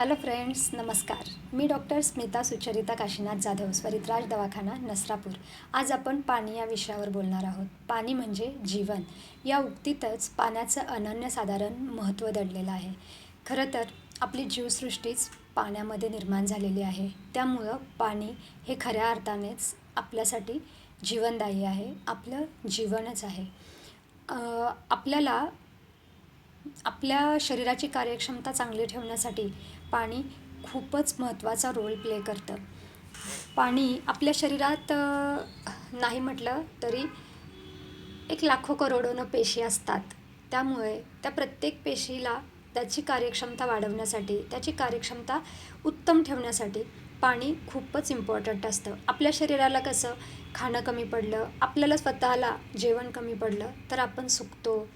Hello friends नमस्कार. मी doctor Smita Sucharita Kashinath Jadhav Swaritraj दवाखाना नसरापूर. आज आपण पाणी या विषयावर बोलणार आहोत. पाणी म्हणजे जीवन. या उक्तीतच पाण्याचं अनन्यसाधारण महत्त्व दडलेलं आहे. खरं तर आपली जीवसृष्टीच पाण्यामध्ये निर्माण झालेली आहे. त्यामुळं पाणी हे खऱ्या अर्थानेच आपल्यासाठी जीवनदायी आहे. आपलं जीवनच आहे. आपल्याला आपल्या शरीराची कार्यक्षमता चांगली ठेवण्यासाठी पाणी खूपच महत्त्वाचा रोल प्ले करतं. पाणी आपल्या शरीरात नाही म्हटलं तरी एक लाखो करोडोनं पेशी असतात. त्यामुळे त्या प्रत्येक पेशीला त्याची कार्यक्षमता वाढवण्यासाठी त्याची कार्यक्षमता उत्तम ठेवण्यासाठी पाणी खूपच इम्पॉर्टंट असतं. आपल्या शरीराला कसं खाणं कमी पडलं आपल्याला स्वतःला जेवण कमी पडलं तर आपण सुकतो.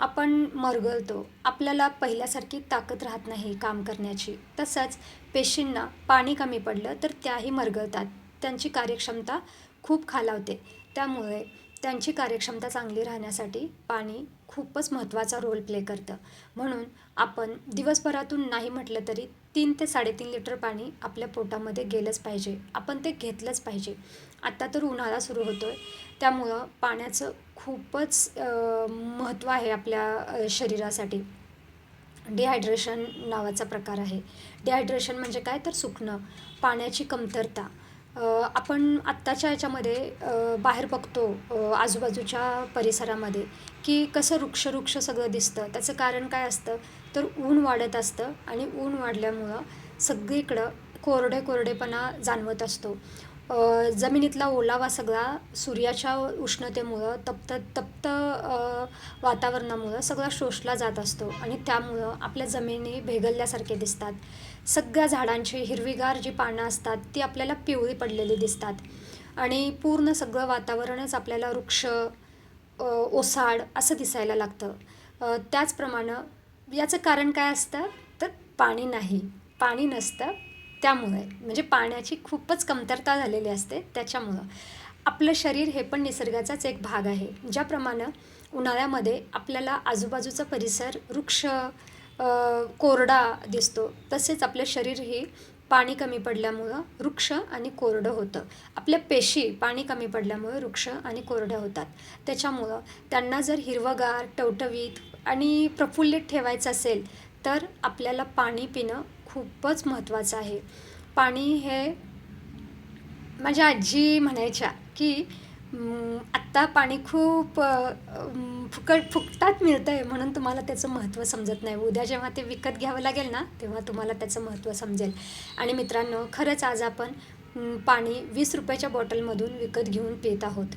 आपण मरगळतो. आपल्याला पहिल्यासारखी ताकद राहत नाही काम करण्याची. तसंच पेशींना पाणी कमी पडलं तर त्याही मरगळतात. त्यांची कार्यक्षमता खूप खालावते. त्यामुळे त्यांची कार्यक्षमता चांगली राहण्यासाठी पाणी खूपच महत्त्वाचा रोल प्ले करतं. म्हणून आपण दिवसभरातून नाही म्हटलं तरी तीन ते साडेतीन लिटर पाणी आपल्या पोटामध्ये गेलंच पाहिजे. आपण ते घेतलंच पाहिजे. आत्ता तर उन्हाळा सुरू होतो आहे त्यामुळं पाण्याचं खूपच महत्त्व आहे आपल्या शरीरासाठी. डिहायड्रेशन नावाचा प्रकार आहे. डिहायड्रेशन म्हणजे काय? तर सुकणं पाण्याची कमतरता. आपण आत्ताच्या याच्यामध्ये बाहेर बघतो आजूबाजूच्या परिसरामध्ये की कसं वृक्ष वृक्ष सगळं दिसतं. त्याचं कारण काय असतं? तर ऊन वाढत असतं आणि ऊन वाढल्यामुळं सगळीकडं कोरडे कोरडेपणा जाणवत असतो. जमिनीतला ओलावा सगळा सूर्याच्या उष्णतेमुळं तप्त तप्त वातावरणामुळं सगळा शोषला जात असतो आणि त्यामुळं आपल्या जमिनी भेगलल्यासारखे दिसतात. सगळ्या झाडांची हिरवीगार जी पानं असतात ती आपल्याला पिवळी पडलेली दिसतात. आणि पूर्ण सगळं वातावरणच आपल्याला वृक्ष ओसाड असं दिसायला लागतं. त्याचप्रमाणे याचं कारण काय असतं? तर पाणी नाही. पाणी नसतं. त्यामुळे म्हणजे पाण्याची खूपच कमतरता झालेली असते त्याच्यामुळं. आपलं शरीर हे पण निसर्गाचाच एक भाग आहे ज्याप्रमाणे उन्हाळ्यामध्ये आपल्याला आजूबाजूचा परिसर वृक्ष कोरडा दिसतो तसेच आपलं शरीर हे पाणी कमी पडल्यामुळं वृक्ष आणि कोरडं होतं. आपल्या पेशी पाणी कमी पडल्यामुळे वृक्ष आणि कोरड्या होतात. त्याच्यामुळं त्यांना जर हिरवगार टवटवीत आणि प्रफुल्लित ठेवायचं असेल तर आपल्याला पाणी पिणं खूपच महत्त्वाचं आहे. पाणी हे माझ्या आजी म्हणायच्या की आत्ता पाणी खूप फुकट फुकटात मिळतं आहे म्हणून तुम्हाला त्याचं महत्त्व समजत नाही. उद्या जेव्हा ते विकत घ्यावं लागेल ना तेव्हा तुम्हाला त्याचं महत्त्व समजेल. आणि मित्रांनो खरंच आज आपण पाणी वीस रुपयाच्या बॉटलमधून विकत घेऊन पित आहोत.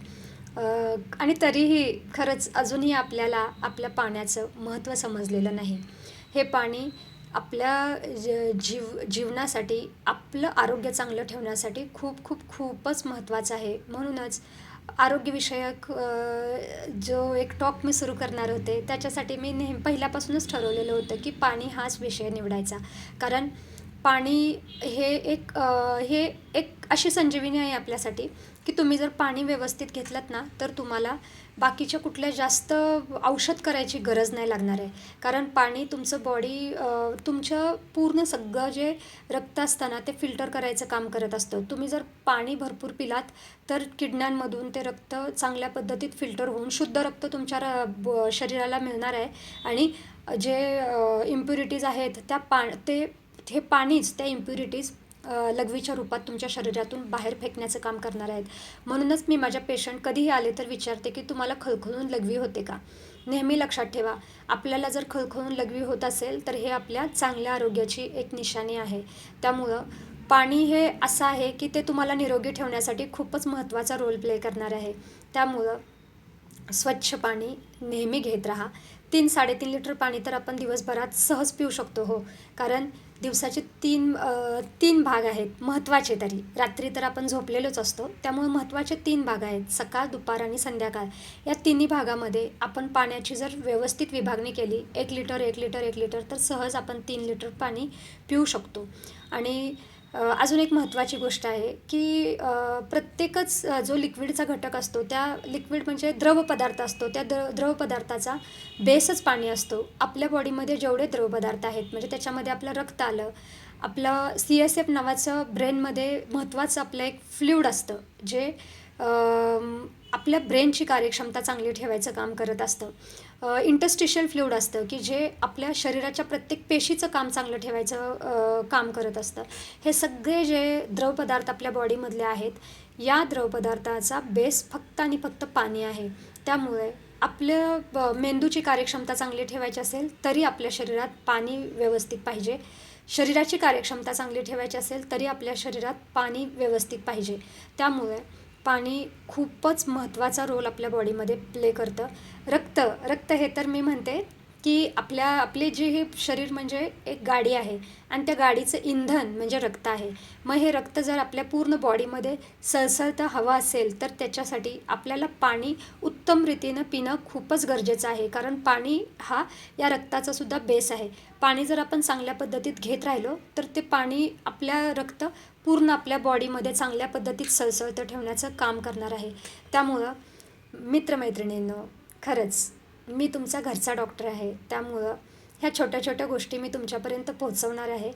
आणि तरीही खरंच अजूनही आपल्याला आपल्या पाण्याचं महत्त्व समजलेलं नाही. हे पाणी आपल्या ज जीव जीवनासाठी आपलं आरोग्य चांगलं ठेवण्यासाठी खूप खूप खूपच महत्त्वाचं आहे. म्हणूनच आरोग्यविषयक जो एक टॉक मी सुरू करणार होते त्याच्यासाठी मी नेहमी पहिल्यापासूनच ठरवलेलं होतं की पाणी हाच विषय निवडायचा. कारण पाणी हे एक हे एक अशी संजीवनी आहे आपल्यासाठी की तुम्ही जर पाणी व्यवस्थित घेतलं ना तर तुम्हाला बाकीच्या कुठल्या जास्त औषध करायची गरज नाही लागणार आहे. कारण पाणी तुमचं बॉडी तुमचं पूर्ण सगळं जे रक्त असतं ना ते फिल्टर करायचं काम करत असतं. तुम्ही जर पाणी भरपूर पिलात तर किडण्यांमधून ते रक्त चांगल्या पद्धतीत फिल्टर होऊन शुद्ध रक्त तुमच्या र- ब- शरीराला मिळणार आहे. आणि जे इम्प्युरिटीज आहेत त्या पा ते हे पाणीच त्या इम्प्युरिटीज लघवीच्या रूपात तुमच्या शरीरातून बाहेर फेकण्याचं काम करणार आहेत. म्हणूनच मी माझ्या पेशंट कधीही आले तर विचारते की तुम्हाला खळखळून लघवी होते का? नेहमी लक्षात ठेवा आपल्याला जर खळखळून लघवी होत असेल तर हे आपल्या चांगल्या आरोग्याची एक निशाणी आहे. त्यामुळं पाणी हे असं आहे की ते तुम्हाला निरोगी ठेवण्यासाठी खूपच महत्त्वाचा रोल प्ले करणार आहे. त्यामुळं स्वच्छ पाणी नेहमी घेत राहा. तीन साडेतीन लिटर पाणी तर आपण दिवसभरात सहज पिऊ शकतो हो. कारण दिवसाचे तीन तीन भाग आहेत महत्त्वाचे तरी. रात्री तर आपण झोपलेलोच असतो त्यामुळे महत्त्वाचे तीन भाग आहेत सकाळ दुपार आणि संध्याकाळ. या तिन्ही भागामध्ये आपण पाण्याची जर व्यवस्थित विभागणी केली एक लिटर एक लिटर एक लिटर तर सहज आपण तीन लिटर पाणी पिऊ शकतो. आणि अजून एक महत्त्वाची गोष्ट आहे की प्रत्येकच जो लिक्विडचा घटक असतो त्या लिक्विड म्हणजे द्रव पदार्थ असतो. त्या द्र द्रव पदार्थाचा बेसच पाणी असतो. आपल्या बॉडीमध्ये जेवढे द्रव पदार्थ आहेत म्हणजे त्याच्यामध्ये आपलं रक्त आलं आपलं सी एस एफ नावाचं ब्रेनमध्ये महत्त्वाचं आपलं एक फ्ल्यूड असतं जे आपल्या ब्रेनची कार्यक्षमता चांगली ठेवायचं काम करत असतं. इंटस्टिशियल फ्ल्यूड असतं की जे आपल्या शरीराच्या प्रत्येक पेशीचं काम चांगलं ठेवायचं काम करत असतं. हे सगळे जे द्रवपदार्थ आपल्या बॉडीमधले आहेत या द्रवपदार्थाचा बेस फक्त आणि फक्त पाणी आहे. त्यामुळे आपल्या ब- मेंदूची कार्यक्षमता चांगली ठेवायची असेल तरी आपल्या शरीरात पाणी व्यवस्थित पाहिजे. शरीराची कार्यक्षमता चांगली ठेवायची असेल तरी आपल्या शरीरात पाणी व्यवस्थित पाहिजे. त्यामुळे पाणी खूपच महत्त्वाचा रोल आपल्या बॉडीमध्ये प्ले करतं. रक्त रक्त हे तर मी म्हणते की आपल्या आपले जे हे शरीर म्हणजे एक गाडी आहे आणि त्या गाडीचं इंधन म्हणजे रक्त आहे. मग हे रक्त जर आपल्या पूर्ण बॉडीमध्ये सळसळतं हवं असेल तर त्याच्यासाठी आपल्याला पाणी उत्तम रीतीनं पिणं खूपच गरजेचं आहे. कारण पाणी हा या रक्ताचा सुद्धा बेस आहे. पाणी जर आपण चांगल्या पद्धतीत घेत राहिलो तर ते पाणी आपल्या रक्त पूर्ण आपल्या बॉडीमध्ये चांगल्या पद्धतीत सळसळतं ठेवण्याचं काम करणार आहे. त्यामुळं मित्रमैत्रिणींनो खरंच मी तुमचा घरचा डॉक्टर आहे त्यामुळं ह्या छोट्या छोट्या गोष्टी मी तुमच्यापर्यंत पोहोचवणार आहे.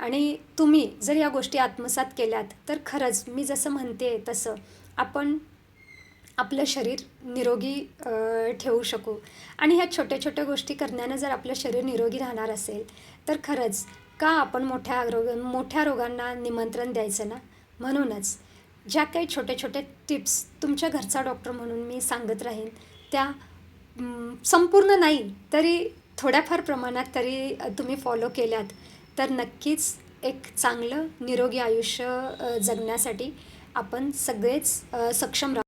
आणि तुम्ही जर या गोष्टी आत्मसात केल्यात तर खरंच मी जसं म्हणते तसं आपण आपलं शरीर निरोगी ठेवू शकू. आणि ह्या छोट्या छोट्या गोष्टी करण्यानं जर आपलं शरीर निरोगी राहणार असेल तर खरंच का आपण मोठ्या रोग मोठ्या रोगांना निमंत्रण द्यायचं ना? म्हणूनच ज्या काही छोट्या छोट्या टिप्स तुमच्या घरचा डॉक्टर म्हणून मी सांगत राहीन त्या संपूर्ण नाही तरी थोड्याफार प्रमाणात तरी तुम्ही फॉलो केल्यात. तर नक्कीच एक चांगलं निरोगी आयुष्य जगण्यासाठी आपण सगळेच सक्षम राहू.